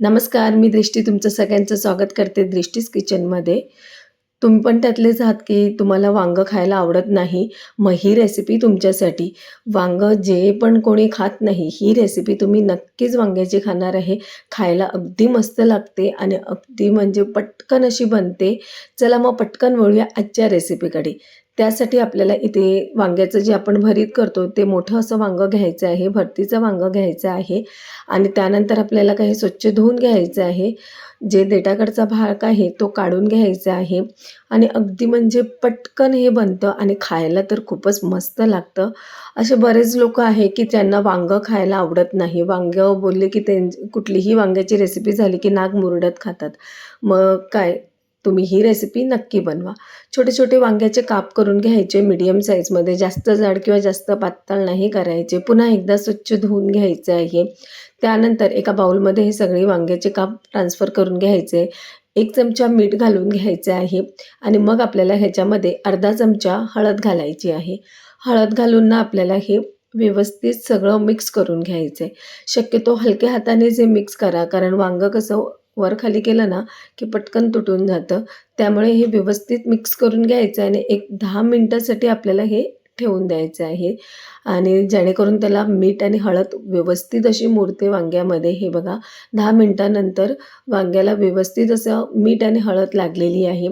नमस्कार मी दृष्टी तुमचं सगळ्यांचं स्वागत करते दृष्टीस किचनमध्ये तुम्ही पण त्यातलेच आहात की तुम्हाला वांगं खायला आवडत नाही मग ही रेसिपी तुमच्यासाठी. वांगं जे पण कोणी खात नाही ही रेसिपी तुम्ही नक्कीच वांग्याची खाणार आहे. खायला अगदी मस्त लागते आणि अगदी म्हणजे पटकन अशी बनते. चला मग पटकन वळूया आजच्या रेसिपीकडे त्यासाठी आपल्याला इथे वांग्याचं जे आपण भरीत करतो ते मोठं असं वांगं घ्यायचं आहे भरतीचं वांगं घ्यायचं आहे आणि त्यानंतर आपल्याला काही स्वच्छ धुवून घ्यायचं आहे. जे देटाकडचा भाग आहे तो काढून घ्यायचा आहे आणि अगदी म्हणजे पटकन हे बनतं आणि खायला तर खूपच मस्त लागतं. असे बरेच लोक आहे की त्यांना वांगं खायला आवडत नाही. वांगं बोलले की त्यां कुठलीही वांग्याची रेसिपी झाली की नाक मुरडत खातात. मग काय? तुम्ही ही रेसिपी नक्की बनवा. छोटे छोटे वांग्याचे काप करून घ्यायचे मीडियम साईजमध्ये जास्त जाड किंवा जास्त पातळ नाही करायचे. पुन्हा एकदा स्वच्छ धुवून घ्यायचे आहे. त्यानंतर एका बाउलमध्ये हे सगळे वांग्याचे काप ट्रान्सफर करून घ्यायचे. एक चमचा मीठ घालून घ्यायचे आहे. आणि मग आपल्याला ह्याच्यामध्ये अर्धा चमचा हळद घालायची आहे. हळद घालून ना आपल्याला हे व्यवस्थित सगळं मिक्स करून घ्यायचं आहे शक्यतो हलक्या हाताने जे मिक्स करा. कारण वांगं कसं वर खाली केलं ना की पटकन तुटून जातं. त्यामुळे हे व्यवस्थित मिक्स करून घ्यायचं आहे आणि एक दहा मिनटासाठी आपल्याला हे ठेवून द्यायचं आहे. आणि जेणेकरून त्याला मीठ आणि हळद व्यवस्थित अशी मुरते वांग्यामध्ये. हे बघा दहा मिनटानंतर वांग्याला व्यवस्थित असं मीठ आणि हळद लागलेली आहे.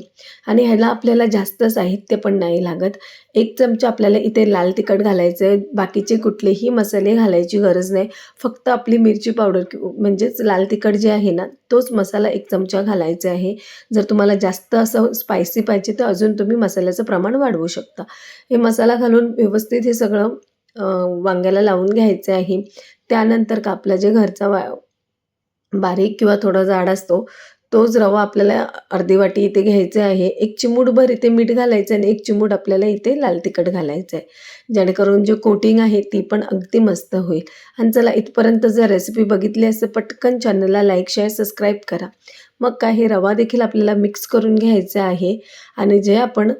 आणि ह्याला आपल्याला जास्त साहित्य पण नाही लागत. एक चमचा आपल्याला इथे लाल तिखट घालायचं आहे बाकीचे कुठलेही मसाले घालायची गरज नाही. फक्त आपली मिरची पावडर म्हणजेच लाल तिखट जे आहे ना तोच मसाला एक चमचा घालायचा आहे. जर तुम्हाला जास्त असं स्पायसी पाहिजे तर अजून तुम्ही मसाल्याचं प्रमाण वाढवू शकता. हे मसाला घालून व्यवस्थित हे सगळं वांग्याला लावून घ्यायचे आहे. त्यानंतर का आपला जे घरचा वा बारीक किंवा थोडा जाड असतो तोच रवा आपल्याला अर्धी वाटी इथे घ्यायचे आहे. एक चिमूटभर इथे मीठ घालायचं आणि एक चिमूट आपल्याला इथे लाल तिखट घालायचं आहे जेणेकरून जे कोटिंग आहे ती पण अगदी मस्त होईल. आणि चला इथपर्यंत जर रेसिपी बघितली असं पटकन चॅनलला लाईक शेअर सबस्क्राईब करा. मग काय हे रवा देखील आपल्याला मिक्स करून घ्यायचं आहे. आणि जे आपण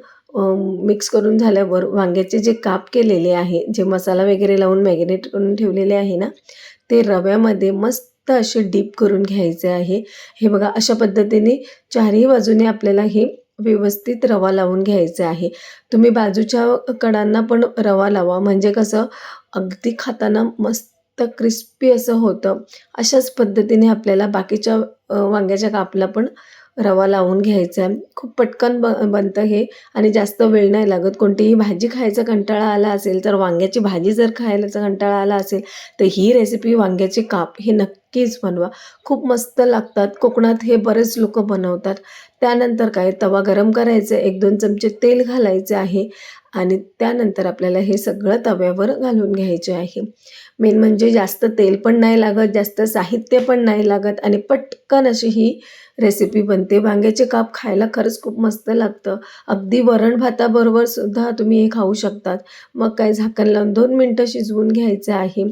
मिक्स करून झाल्यावर वांग्याचे जे काप केलेले आहे जे मसाला वगैरे लावून मॅगिनेट करून ठेवलेले आहे ना ते रव्यामध्ये मस्त असे डीप करून घ्यायचे आहे. हे बघा अशा पद्धतीने चारही बाजूने आपल्याला हे व्यवस्थित रवा लावून घ्यायचा आहे. तुम्ही बाजूच्या कडांना पण रवा लावा. म्हणजे कसं अगदी खाताना मस्त क्रिस्पी असं होतं. अशाच पद्धतीने आपल्याला बाकीच्या वांग्याच्या कापला पण रवा लावून घ्यायचा आहे. खूप पटकन ब बनतं हे. आणि जास्त वेळ नाही लागत. कोणतीही भाजी खायचा कंटाळा आला असेल तर वांग्याची भाजी जर खायलाचा कंटाळा आला असेल तर ही रेसिपी वांग्याचे काप हे नक्कीच बनवा. खूप मस्त लागतात. कोकणात हे बरेच लोक बनवतात. त्यानंतर काय? तवा गरम करायचं. एक दोन चमचे तेल घालायचे आहे. आणि त्यानंतर आपल्याला हे सगळं तव्यावर घालून घ्यायचे आहे. मेन म्हणजे जास्त तेल पण नाही लागत जास्त साहित्य पण नाही लागत. आणि पटकन अशी ही रेसिपी बनते. वांग्याचे काप खायला खरंच खूप मस्त लागतं. अगदी वरण भाताबरोबर सुद्धा तुम्ही हे खाऊ शकतात. मग काय झाकण लावून दोन मिनटं शिजवून घ्यायचं आहे.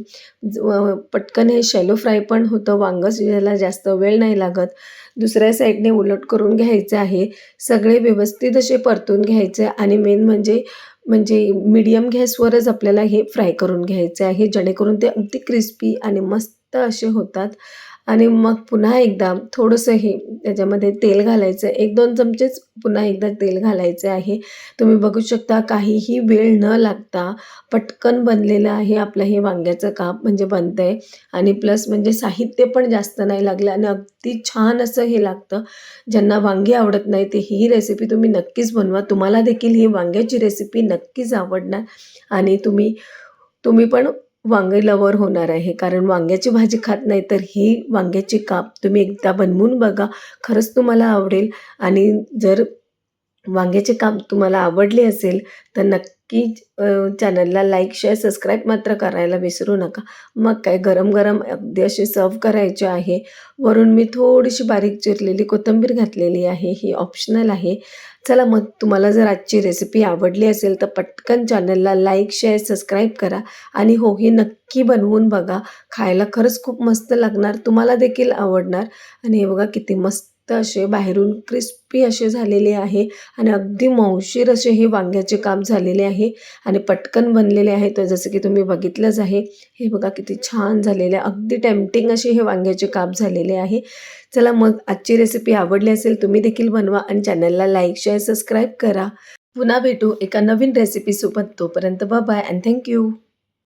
पटकन हे शॅलो फ्राय पण होतं. वांगं शिजायला जास्त वेळ नाही लागत. दुसऱ्या साईडने उलट करून घ्यायचं आहे. सगळे व्यवस्थित असे परतून घ्यायचे आणि मेन म्हणजे म्हणजे मीडियम गॅसवरच आपल्याला हे फ्राय करून घ्यायचे आहे. जेणेकरून ते अगदी क्रिस्पी आणि मस्त असे होतात. आणि मग पुन्हा एकदा थोडंसं हे त्याच्यामध्ये तेल घालायचं. एक दोन चमचेच पुन्हा एकदा तेल घालायचे आहे. तुम्ही बघू शकता काहीही वेळ न लागता पटकन बनलेलं आहे आपलं हे वांग्याचं काप म्हणजे बनतं आहे आणि प्लस म्हणजे साहित्य पण जास्त नाही लागलं आणि अगदी छान असं हे लागतं. ज्यांना वांगी आवडत नाही ते ही रेसिपी तुम्ही नक्कीच बनवा. तुम्हाला देखील ही वांग्याची रेसिपी नक्कीच आवडणार. आणि तुम्ही तुम्ही पण वांगे लवर होणार आहे. कारण वांग्याची भाजी खात नाही तर ही वांग्याची काप तुम्ही एकदा बनवून बघा. खरंच तुम्हाला आवडेल. आणि जर वांग्याचे काम तुम्हाला आवडले असेल तर नक्की चॅनलला लाईक शेअर सबस्क्राईब मात्र करायला विसरू नका. मग काय गरम गरम अगदी असे सर्व करायचे आहे. वरून मी थोडीशी बारीक चिरलेली कोथिंबीर घातलेली आहे ही ऑप्शनल आहे. चला मग तुम्हाला जर आजची रेसिपी आवडली असेल तर पटकन चॅनलला लाईक शेअर सबस्क्राईब करा. आणि हो ही नक्की बनवून बघा. खायला खरंच खूप मस्त लागणार तुम्हाला देखील आवडणार. आणि हे बघा किती मस्त तर असे बाहेरून क्रिस्पी असे झालेले आहे आणि अगदी मौशीर असे हे वांग्याचे काप झालेले आहे आणि पटकन बनलेले आहे. तर जसं की तुम्ही बघितलंच आहे हे बघा किती छान झालेले आहे अगदी टेम्पटिंग असे हे वांग्याचे काप झालेले आहे. चला मग आजची रेसिपी आवडली असेल तुम्ही देखील बनवा आणि चॅनलला लाईक शेअर सबस्क्राईब करा. पुन्हा भेटू एका नवीन रेसिपीसोबत तोपर्यंत बाय अँड थँक्यू